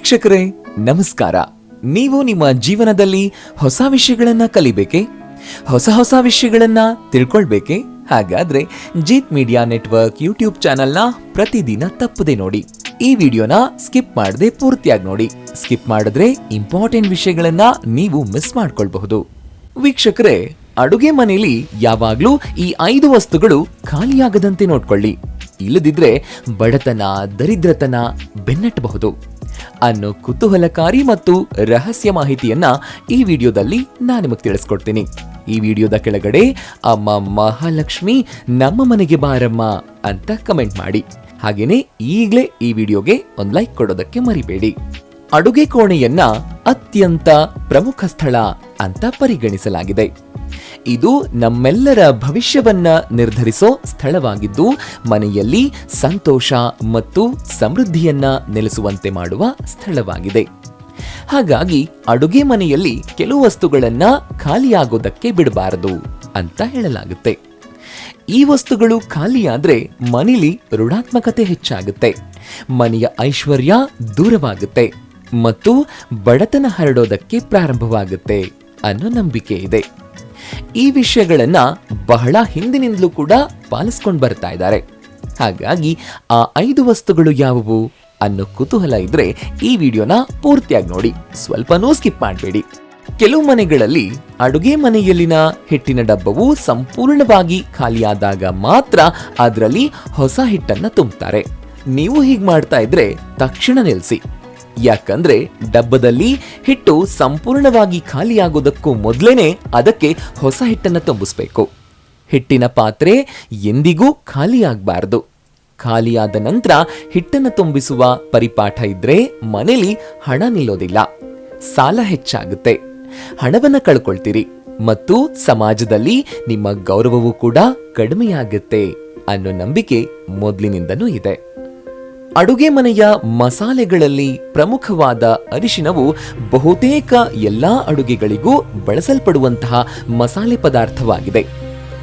ವೀಕ್ಷಕರೇ, ನಮಸ್ಕಾರ. ನೀವು ನಿಮ್ಮ ಜೀವನದಲ್ಲಿ ಹೊಸ ವಿಷಯಗಳನ್ನ ಕಲಿಬೇಕೆ? ಹೊಸ ಹೊಸ ವಿಷಯಗಳನ್ನ ತಿಳ್ಕೊಳ್ಬೇಕೆ? ಹಾಗಾದ್ರೆ ಜೀತ್ ಮೀಡಿಯಾ ನೆಟ್ವರ್ಕ್ ಯೂಟ್ಯೂಬ್ ಚಾನೆಲ್ನ ಪ್ರತಿದಿನ ತಪ್ಪದೆ ನೋಡಿ. ಈ ವಿಡಿಯೋನ ಸ್ಕಿಪ್ ಮಾಡದೆ ಪೂರ್ತಿಯಾಗಿ ನೋಡಿ. ಸ್ಕಿಪ್ ಮಾಡಿದ್ರೆ ಇಂಪಾರ್ಟೆಂಟ್ ವಿಷಯಗಳನ್ನ ನೀವು ಮಿಸ್ ಮಾಡ್ಕೊಳ್ಬಹುದು. ವೀಕ್ಷಕರೇ, ಅಡುಗೆ ಮನೆಯಲ್ಲಿ ಯಾವಾಗ್ಲೂ ಈ ಐದು ವಸ್ತುಗಳು ಖಾಲಿಯಾಗದಂತೆ ನೋಡ್ಕೊಳ್ಳಿ. ಇಲ್ಲದಿದ್ರೆ ಬಡತನ, ದರಿದ್ರತನ ಬೆನ್ನಟ್ಟಬಹುದು. ಅನ್ನೋ ಕುತೂಹಲಕಾರಿ ಮತ್ತು ರಹಸ್ಯ ಮಾಹಿತಿಯನ್ನ ಈ ವಿಡಿಯೋದಲ್ಲಿ ನಾನು ನಿಮಗೆ ತಿಳಿಸ್ಕೊಡ್ತೀನಿ. ಈ ವಿಡಿಯೋದ ಕೆಳಗಡೆ ಅಮ್ಮ ಮಹಾಲಕ್ಷ್ಮಿ ನಮ್ಮ ಮನೆಗೆ ಬಾರಮ್ಮ ಅಂತ ಕಮೆಂಟ್ ಮಾಡಿ. ಹಾಗೇನೆ ಈಗಲೇ ಈ ವಿಡಿಯೋಗೆ ಒಂದು ಲೈಕ್ ಕೊಡೋದಕ್ಕೆ ಮರಿಬೇಡಿ. ಅಡುಗೆ ಕೋಣೆಯನ್ನ ಅತ್ಯಂತ ಪ್ರಮುಖ ಸ್ಥಳ ಅಂತ ಪರಿಗಣಿಸಲಾಗಿದೆ. ಇದು ನಮ್ಮೆಲ್ಲರ ಭವಿಷ್ಯವನ್ನ ನಿರ್ಧರಿಸೋ ಸ್ಥಳವಾಗಿದ್ದು, ಮನೆಯಲ್ಲಿ ಸಂತೋಷ ಮತ್ತು ಸಮೃದ್ಧಿಯನ್ನ ನೆಲೆಸುವಂತೆ ಮಾಡುವ ಸ್ಥಳವಾಗಿದೆ. ಹಾಗಾಗಿ ಅಡುಗೆ ಮನೆಯಲ್ಲಿ ಕೆಲವು ವಸ್ತುಗಳನ್ನ ಖಾಲಿಯಾಗೋದಕ್ಕೆ ಬಿಡಬಾರದು ಅಂತ ಹೇಳಲಾಗುತ್ತೆ. ಈ ವಸ್ತುಗಳು ಖಾಲಿಯಾದ್ರೆ ಮನೇಲಿ ಋಣಾತ್ಮಕತೆ ಹೆಚ್ಚಾಗುತ್ತೆ. ಮನೆಯ ಐಶ್ವರ್ಯ ದೂರವಾಗುತ್ತೆ ಮತ್ತು ಬಡತನ ಹರಡೋದಕ್ಕೆ ಪ್ರಾರಂಭವಾಗುತ್ತೆ ಅನ್ನೋ ನಂಬಿಕೆ ಇದೆ. ಈ ವಿಷಯಗಳನ್ನ ಬಹಳ ಹಿಂದಿನಿಂದಲೂ ಕೂಡ ಪಾಲಿಸ್ಕೊಂಡು ಬರ್ತಾ ಇದ್ದಾರೆ. ಹಾಗಾಗಿ ಆ ಐದು ವಸ್ತುಗಳು ಯಾವುವು ಅನ್ನೋ ಕುತೂಹಲ ಇದ್ರೆ ಈ ವಿಡಿಯೋನ ಪೂರ್ತಿಯಾಗಿ ನೋಡಿ. ಸ್ವಲ್ಪನೂ ಸ್ಕಿಪ್ ಮಾಡಬೇಡಿ. ಕೆಲವು ಮನೆಗಳಲ್ಲಿ ಅಡುಗೆ ಮನೆಯಲ್ಲಿನ ಹಿಟ್ಟಿನ ಡಬ್ಬವು ಸಂಪೂರ್ಣವಾಗಿ ಖಾಲಿಯಾದಾಗ ಮಾತ್ರ ಅದರಲ್ಲಿ ಹೊಸ ಹಿಟ್ಟನ್ನ ತುಂಬುತ್ತಾರೆ ನೀವು ಹೀಗೆ ಮಾಡ್ತಾ ಇದ್ರೆ ತಕ್ಷಣ ನಿಲ್ಲಿಸಿ ಯಾಕಂದ್ರೆ ಡಬ್ಬದಲ್ಲಿ ಹಿಟ್ಟು ಸಂಪೂರ್ಣವಾಗಿ ಖಾಲಿಯಾಗೋದಕ್ಕೂ ಮೊದಲೇನೆ ಅದಕ್ಕೆ ಹೊಸ ಹಿಟ್ಟನ್ನ ತುಂಬಿಸ್ಬೇಕು. ಹಿಟ್ಟಿನ ಪಾತ್ರೆ ಎಂದಿಗೂ ಖಾಲಿಯಾಗಬಾರದು. ಖಾಲಿಯಾದ ನಂತರ ಹಿಟ್ಟನ್ನು ತುಂಬಿಸುವ ಪರಿಪಾಠ ಇದ್ರೆ ಮನೇಲಿ ಹಣ ನಿಲ್ಲೋದಿಲ್ಲ. ಸಾಲ ಹೆಚ್ಚಾಗುತ್ತೆ. ಹಣವನ್ನ ಕಳ್ಕೊಳ್ತೀರಿ ಮತ್ತು ಸಮಾಜದಲ್ಲಿ ನಿಮ್ಮ ಗೌರವವೂ ಕೂಡ ಕಡಿಮೆಯಾಗುತ್ತೆ ಅನ್ನೋ ನಂಬಿಕೆ ಮೊದಲಿನಿಂದನೂ ಇದೆ. ಅಡುಗೆ ಮನೆಯ ಮಸಾಲೆಗಳಲ್ಲಿ ಪ್ರಮುಖವಾದ ಅರಿಶಿನವು ಬಹುತೇಕ ಎಲ್ಲಾ ಅಡುಗೆಗಳಿಗೂ ಬಳಸಲ್ಪಡುವಂತಹ ಮಸಾಲೆ ಪದಾರ್ಥವಾಗಿದೆ.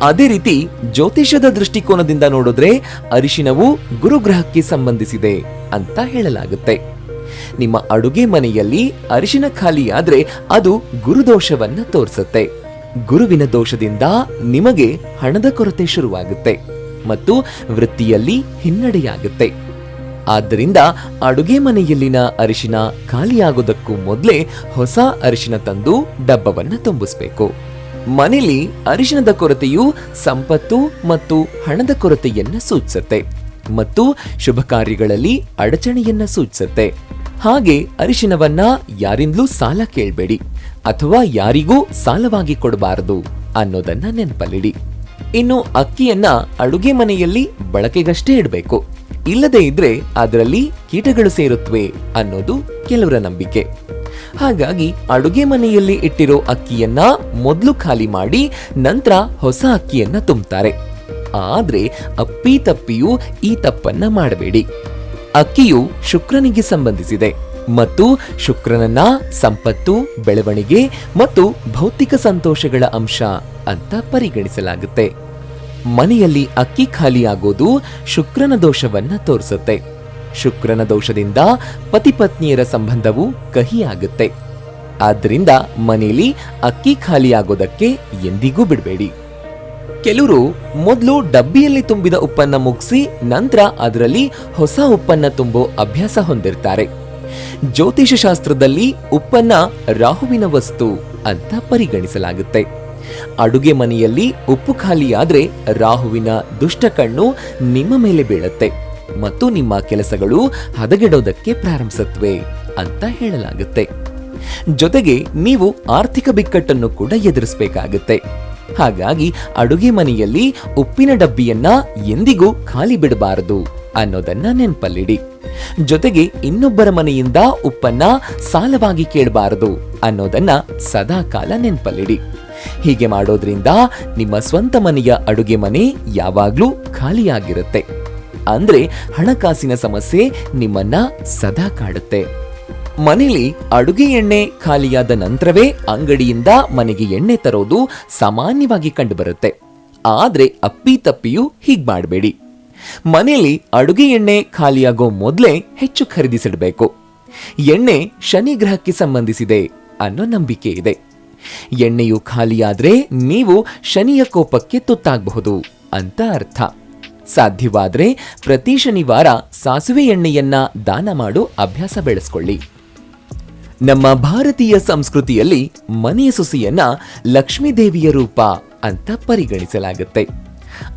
ಅದೇ ರೀತಿ ಜ್ಯೋತಿಷದ ದೃಷ್ಟಿಕೋನದಿಂದ ನೋಡಿದ್ರೆ ಅರಿಶಿನವು ಗುರುಗ್ರಹಕ್ಕೆ ಸಂಬಂಧಿಸಿದೆ ಅಂತ ಹೇಳಲಾಗುತ್ತೆ. ನಿಮ್ಮ ಅಡುಗೆ ಮನೆಯಲ್ಲಿ ಅರಿಶಿನ ಖಾಲಿಯಾದ್ರೆ ಅದು ಗುರುದೋಷವನ್ನ ತೋರಿಸುತ್ತೆ. ಗುರುವಿನ ದೋಷದಿಂದ ನಿಮಗೆ ಹಣದ ಕೊರತೆ ಶುರುವಾಗುತ್ತೆ ಮತ್ತು ವೃತ್ತಿಯಲ್ಲಿ ಹಿನ್ನಡೆಯಾಗುತ್ತೆ. ಆದ್ದರಿಂದ ಅಡುಗೆ ಮನೆಯಲ್ಲಿನ ಅರಿಶಿನ ಖಾಲಿಯಾಗೋದಕ್ಕೂ ಮೊದಲೇ ಹೊಸ ಅರಿಶಿನ ತಂದು ಡಬ್ಬವನ್ನ ತುಂಬಿಸಬೇಕು. ಮನೆಯಲ್ಲಿ ಅರಿಶಿನದ ಕೊರತೆಯು ಸಂಪತ್ತು ಮತ್ತು ಹಣದ ಕೊರತೆಯನ್ನು ಸೂಚಿಸುತ್ತೆ ಮತ್ತು ಶುಭ ಕಾರ್ಯಗಳಲ್ಲಿ ಅಡಚಣೆಯನ್ನ ಸೂಚಿಸುತ್ತೆ. ಹಾಗೆ ಅರಿಶಿನವನ್ನ ಯಾರಿಂದಲೂ ಸಾಲ ಕೇಳಬೇಡಿ ಅಥವಾ ಯಾರಿಗೂ ಸಾಲವಾಗಿ ಕೊಡಬಾರದು ಅನ್ನೋದನ್ನ ನೆನಪಲ್ಲಿಡಿ. ಇನ್ನು ಅಕ್ಕಿಯನ್ನ ಅಡುಗೆ ಮನೆಯಲ್ಲಿ ಬಳಕೆಗಷ್ಟೇ ಇಡಬೇಕು. ಇಲ್ಲದೇ ಇದ್ರೆ ಅದರಲ್ಲಿ ಕೀಟಗಳು ಸೇರುತ್ತವೆ ಅನ್ನೋದು ಕೆಲವರ ನಂಬಿಕೆ. ಹಾಗಾಗಿ ಅಡುಗೆ ಮನೆಯಲ್ಲಿ ಇಟ್ಟಿರೋ ಅಕ್ಕಿಯನ್ನ ಮೊದಲು ಖಾಲಿ ಮಾಡಿ ನಂತರ ಹೊಸ ಅಕ್ಕಿಯನ್ನ ತುಂಬುತ್ತಾರೆ. ಆದ್ರೆ ಅಪ್ಪಿ ತಪ್ಪಿಯೂ ಈ ತಪ್ಪನ್ನ ಮಾಡಬೇಡಿ. ಅಕ್ಕಿಯು ಶುಕ್ರನಿಗೆ ಸಂಬಂಧಿಸಿದೆ ಮತ್ತು ಶುಕ್ರನನ್ನ ಸಂಪತ್ತು, ಬೆಳವಣಿಗೆ ಮತ್ತು ಭೌತಿಕ ಸಂತೋಷಗಳ ಅಂಶ ಅಂತ ಪರಿಗಣಿಸಲಾಗುತ್ತೆ. ಮನೆಯಲ್ಲಿ ಅಕ್ಕಿ ಖಾಲಿಯಾಗೋದು ಶುಕ್ರನ ದೋಷವನ್ನ ತೋರಿಸುತ್ತೆ. ಶುಕ್ರನ ದೋಷದಿಂದ ಪತಿಪತ್ನಿಯರ ಸಂಬಂಧವು ಕಹಿಯಾಗುತ್ತೆ. ಆದ್ದರಿಂದ ಮನೆಯಲ್ಲಿ ಅಕ್ಕಿ ಖಾಲಿಯಾಗೋದಕ್ಕೆ ಎಂದಿಗೂ ಬಿಡಬೇಡಿ. ಕೆಲವರು ಮೊದಲು ಡಬ್ಬಿಯಲ್ಲಿ ತುಂಬಿದ ಉಪ್ಪನ್ನ ಮುಗಿಸಿ ನಂತರ ಅದರಲ್ಲಿ ಹೊಸ ಉಪ್ಪನ್ನ ತುಂಬೋ ಅಭ್ಯಾಸ ಹೊಂದಿರ್ತಾರೆ. ಜ್ಯೋತಿಷ ಶಾಸ್ತ್ರದಲ್ಲಿ ಉಪ್ಪನ್ನ ರಾಹುವಿನ ವಸ್ತು ಅಂತ ಪರಿಗಣಿಸಲಾಗುತ್ತೆ. ಅಡುಗೆ ಮನೆಯಲ್ಲಿ ಉಪ್ಪು ಖಾಲಿಯಾದ್ರೆ ರಾಹುವಿನ ದುಷ್ಟ ಕಣ್ಣು ನಿಮ್ಮ ಮೇಲೆ ಬೀಳುತ್ತೆ ಮತ್ತು ನಿಮ್ಮ ಕೆಲಸಗಳು ಹದಗೆಡೋದಕ್ಕೆ ಪ್ರಾರಂಭಿಸುತ್ತವೆ ಅಂತ ಹೇಳಲಾಗುತ್ತೆ. ಜೊತೆಗೆ ನೀವು ಆರ್ಥಿಕ ಬಿಕ್ಕಟ್ಟನ್ನು ಕೂಡ ಎದುರಿಸಬೇಕಾಗುತ್ತೆ. ಹಾಗಾಗಿ ಅಡುಗೆ ಮನೆಯಲ್ಲಿ ಉಪ್ಪಿನ ಡಬ್ಬಿಯನ್ನ ಎಂದಿಗೂ ಖಾಲಿ ಬಿಡಬಾರದು ಅನ್ನೋದನ್ನ ನೆನಪಲ್ಲಿಡಿ. ಜೊತೆಗೆ ಇನ್ನೊಬ್ಬರ ಮನೆಯಿಂದ ಉಪ್ಪನ್ನ ಸಾಲವಾಗಿ ಕೇಳಬಾರದು ಅನ್ನೋದನ್ನ ಸದಾಕಾಲ ನೆನಪಲ್ಲಿಡಿ. ಹೀಗೆ ಮಾಡೋದ್ರಿಂದ ನಿಮ್ಮ ಸ್ವಂತ ಮನೆಯ ಅಡುಗೆ ಮನೆ ಯಾವಾಗ್ಲೂ ಖಾಲಿಯಾಗಿರುತ್ತೆ. ಅಂದ್ರೆ ಹಣಕಾಸಿನ ಸಮಸ್ಯೆ ನಿಮ್ಮನ್ನ ಸದಾ ಕಾಡುತ್ತೆ. ಮನೇಲಿ ಅಡುಗೆ ಎಣ್ಣೆ ಖಾಲಿಯಾದ ನಂತರವೇ ಅಂಗಡಿಯಿಂದ ಮನೆಗೆ ಎಣ್ಣೆ ತರೋದು ಸಾಮಾನ್ಯವಾಗಿ ಕಂಡುಬರುತ್ತೆ. ಆದ್ರೆ ಅಪ್ಪಿ ತಪ್ಪಿಯೂ ಹೀಗ್ ಮಾಡಬೇಡಿ. ಮನೆಯಲ್ಲಿ ಅಡುಗೆ ಎಣ್ಣೆ ಖಾಲಿಯಾಗೋ ಮೊದಲೇ ಹೆಚ್ಚು ಖರೀದಿಸಿಡಬೇಕು. ಎಣ್ಣೆ ಶನಿ ಗ್ರಹಕ್ಕೆ ಸಂಬಂಧಿಸಿದೆ ಅನ್ನೋ ನಂಬಿಕೆ ಇದೆ. ಎಣ್ಣೆಯು ಖಾಲಿಯಾದರೆ ನೀವು ಶನಿಯ ಕೋಪಕ್ಕೆ ತುತ್ತಾಗಬಹುದು ಅಂತ ಅರ್ಥ. ಸಾಧ್ಯವಾದರೆ ಪ್ರತಿ ಶನಿವಾರ ಸಾಸುವೆ ಎಣ್ಣೆಯನ್ನ ದಾನ ಮಾಡು ಅಭ್ಯಾಸ ಬೆಳೆಸ್ಕೊಳ್ಳಿ. ನಮ್ಮ ಭಾರತೀಯ ಸಂಸ್ಕೃತಿಯಲ್ಲಿ ಮನೆಯ ಸುಸಿಯನ್ನ ಲಕ್ಷ್ಮೀದೇವಿಯ ರೂಪ ಅಂತ ಪರಿಗಣಿಸಲಾಗುತ್ತೆ.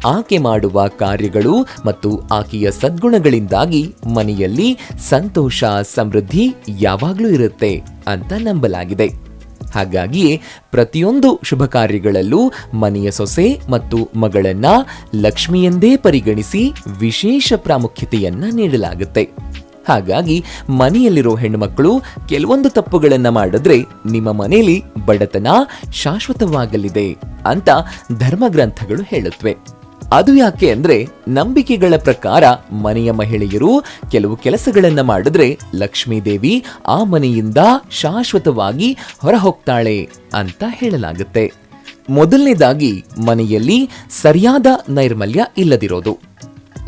ಆಕೆ ಮಾಡುವ ಕಾರ್ಯಗಳು ಮತ್ತು ಆಕೆಯ ಸದ್ಗುಣಗಳಿಂದಾಗಿ ಮನೆಯಲ್ಲಿ ಸಂತೋಷ, ಸಮೃದ್ಧಿ ಯಾವಾಗಲೂ ಇರುತ್ತೆ ಅಂತ ನಂಬಲಾಗಿದೆ. ಹಾಗಾಗಿಯೇ ಪ್ರತಿಯೊಂದು ಶುಭ ಕಾರ್ಯಗಳಲ್ಲೂ ಮನೆಯ ಸೊಸೆ ಮತ್ತು ಮಗಳನ್ನ ಲಕ್ಷ್ಮಿಯೆಂದೇ ಪರಿಗಣಿಸಿ ವಿಶೇಷ ಪ್ರಾಮುಖ್ಯತೆಯನ್ನ ನೀಡಲಾಗುತ್ತೆ. ಹಾಗಾಗಿ ಮನೆಯಲ್ಲಿರೋ ಹೆಣ್ಣುಮಕ್ಕಳು ಕೆಲವೊಂದು ತಪ್ಪುಗಳನ್ನ ಮಾಡಿದ್ರೆ ನಿಮ್ಮ ಮನೆಯಲ್ಲಿ ಬಡತನ ಶಾಶ್ವತವಾಗಲಿದೆ ಅಂತ ಧರ್ಮಗ್ರಂಥಗಳು ಹೇಳುತ್ತವೆ ಅದು ಯಾಕೆ ಅಂದ್ರೆ ನಂಬಿಕೆಗಳ ಪ್ರಕಾರ ಮನೆಯ ಮಹಿಳೆಯರು ಕೆಲವು ಕೆಲಸಗಳನ್ನ ಮಾಡಿದ್ರೆ ಲಕ್ಷ್ಮೀದೇವಿ ಆ ಮನೆಯಿಂದ ಶಾಶ್ವತವಾಗಿ ಹೊರಹೋಗ್ತಾಳೆ ಅಂತ ಹೇಳಲಾಗುತ್ತೆ. ಮೊದಲನೇದಾಗಿ ಮನೆಯಲ್ಲಿ ಸರಿಯಾದ ನೈರ್ಮಲ್ಯ ಇಲ್ಲದಿರೋದು.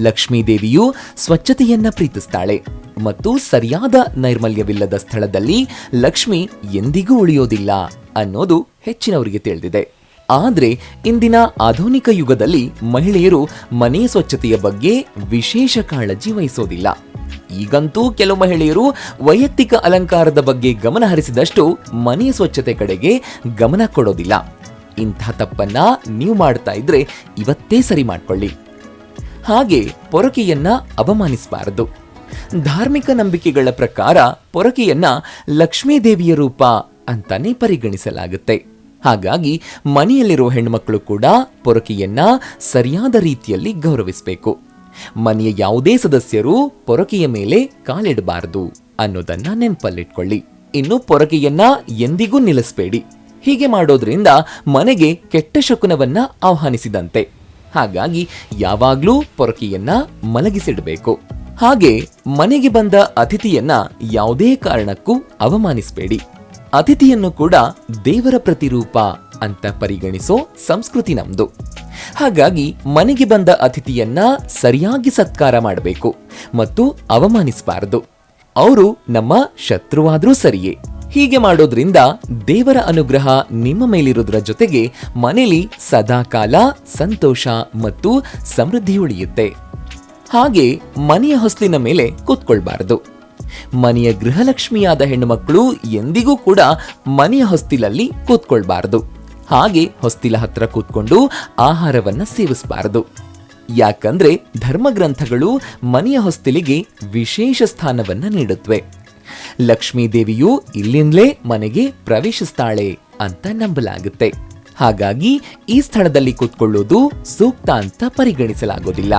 ಲಕ್ಷ್ಮೀದೇವಿಯು ಸ್ವಚ್ಛತೆಯನ್ನ ಪ್ರೀತಿಸ್ತಾಳೆ ಮತ್ತು ಸರಿಯಾದ ನೈರ್ಮಲ್ಯವಿಲ್ಲದ ಸ್ಥಳದಲ್ಲಿ ಲಕ್ಷ್ಮಿ ಎಂದಿಗೂ ಉಳಿಯೋದಿಲ್ಲ ಅನ್ನೋದು ಹೆಚ್ಚಿನವರಿಗೆ ತಿಳಿದಿದೆ. ಆದ್ರೆ ಇಂದಿನ ಆಧುನಿಕ ಯುಗದಲ್ಲಿ ಮಹಿಳೆಯರು ಮನೆ ಸ್ವಚ್ಛತೆಯ ಬಗ್ಗೆ ವಿಶೇಷ ಕಾಳಜಿ ವಹಿಸೋದಿಲ್ಲ. ಈಗಂತೂ ಕೆಲವು ಮಹಿಳೆಯರು ವೈಯಕ್ತಿಕ ಅಲಂಕಾರದ ಬಗ್ಗೆ ಗಮನ ಹರಿಸಿದಷ್ಟು ಮನೆಯ ಸ್ವಚ್ಛತೆ ಕಡೆಗೆ ಗಮನ ಕೊಡೋದಿಲ್ಲ. ಇಂಥ ತಪ್ಪನ್ನ ನೀವು ಮಾಡ್ತಾ ಇದ್ರೆ ಇವತ್ತೇ ಸರಿ ಮಾಡಿಕೊಳ್ಳಿ. ಹಾಗೆ ಪೊರಕೆಯನ್ನ ಅವಮಾನಿಸಬಾರದು. ಧಾರ್ಮಿಕ ನಂಬಿಕೆಗಳ ಪ್ರಕಾರ ಪೊರಕೆಯನ್ನ ಲಕ್ಷ್ಮೀದೇವಿಯ ರೂಪ ಅಂತಾನೆ ಪರಿಗಣಿಸಲಾಗುತ್ತೆ. ಹಾಗಾಗಿ ಮನೆಯಲ್ಲಿರುವ ಹೆಣ್ಮಕ್ಳು ಕೂಡ ಪೊರಕೆಯನ್ನ ಸರಿಯಾದ ರೀತಿಯಲ್ಲಿ ಗೌರವಿಸಬೇಕು. ಮನೆಯ ಯಾವುದೇ ಸದಸ್ಯರು ಪೊರಕೆಯ ಮೇಲೆ ಕಾಲಿಡಬಾರದು ಅನ್ನೋದನ್ನ ನೆನಪಲ್ಲಿಟ್ಕೊಳ್ಳಿ. ಇನ್ನು ಪೊರಕೆಯನ್ನ ಎಂದಿಗೂ ನಿಲ್ಲಿಸಬೇಡಿ. ಹೀಗೆ ಮಾಡೋದ್ರಿಂದ ಮನೆಗೆ ಕೆಟ್ಟ ಶಕುನವನ್ನ ಆಹ್ವಾನಿಸಿದಂತೆ. ಹಾಗಾಗಿ ಯಾವಾಗ್ಲೂ ಪೊರಕೆಯನ್ನ ಮಲಗಿಸಿಡಬೇಕು. ಹಾಗೆ ಮನೆಗೆ ಬಂದ ಅತಿಥಿಯನ್ನ ಯಾವುದೇ ಕಾರಣಕ್ಕೂ ಅವಮಾನಿಸಬೇಡಿ. ಅತಿಥಿಯನ್ನು ಕೂಡ ದೇವರ ಪ್ರತಿರೂಪ ಅಂತ ಪರಿಗಣಿಸೋ ಸಂಸ್ಕೃತಿ ನಮ್ದು. ಹಾಗಾಗಿ ಮನೆಗೆ ಬಂದ ಅತಿಥಿಯನ್ನ ಸರಿಯಾಗಿ ಸತ್ಕಾರ ಮಾಡಬೇಕು ಮತ್ತು ಅವಮಾನಿಸಬಾರದು. ಅವರು ನಮ್ಮ ಶತ್ರುವಾದರೂ ಸರಿಯೇ. ಹೀಗೆ ಮಾಡೋದ್ರಿಂದ ದೇವರ ಅನುಗ್ರಹ ನಿಮ್ಮ ಮೇಲಿರೋದ್ರ ಜೊತೆಗೆ ಮನೆಯಲ್ಲಿ ಸದಾಕಾಲ ಸಂತೋಷ ಮತ್ತು ಸಮೃದ್ಧಿ ಉಳಿಯುತ್ತೆ. ಹಾಗೆ ಮನೆಯ ಹೊಸ್ಲಿನ ಮೇಲೆ ಕೂತ್ಕೊಳ್ಬಾರದು. ಮನೆಯ ಗೃಹಲಕ್ಷ್ಮಿಯಾದ ಹೆಣ್ಣುಮಕ್ಕಳು ಎಂದಿಗೂ ಕೂಡ ಮನೆಯ ಹೊಸ್ತಿಲಲ್ಲಿ ಕೂತ್ಕೊಳ್ಬಾರದು. ಹಾಗೆ ಹೊಸ್ತಿಲ ಹತ್ರ ಕೂತ್ಕೊಂಡು ಆಹಾರವನ್ನ ಸೇವಿಸಬಾರದು. ಯಾಕಂದ್ರೆ ಧರ್ಮಗ್ರಂಥಗಳು ಮನೆಯ ಹೊಸ್ತಿಲಿಗೆ ವಿಶೇಷ ಸ್ಥಾನವನ್ನ ನೀಡುತ್ತವೆ ಲಕ್ಷ್ಮೀ ದೇವಿಯು ಇಲ್ಲಿಂದಲೇ ಮನೆಗೆ ಪ್ರವೇಶಿಸ್ತಾಳೆ ಅಂತ ನಂಬಲಾಗುತ್ತೆ. ಹಾಗಾಗಿ ಈ ಸ್ಥಳದಲ್ಲಿ ಕೂತ್ಕೊಳ್ಳೋದು ಸೂಕ್ತ ಅಂತ ಪರಿಗಣಿಸಲಾಗೋದಿಲ್ಲ.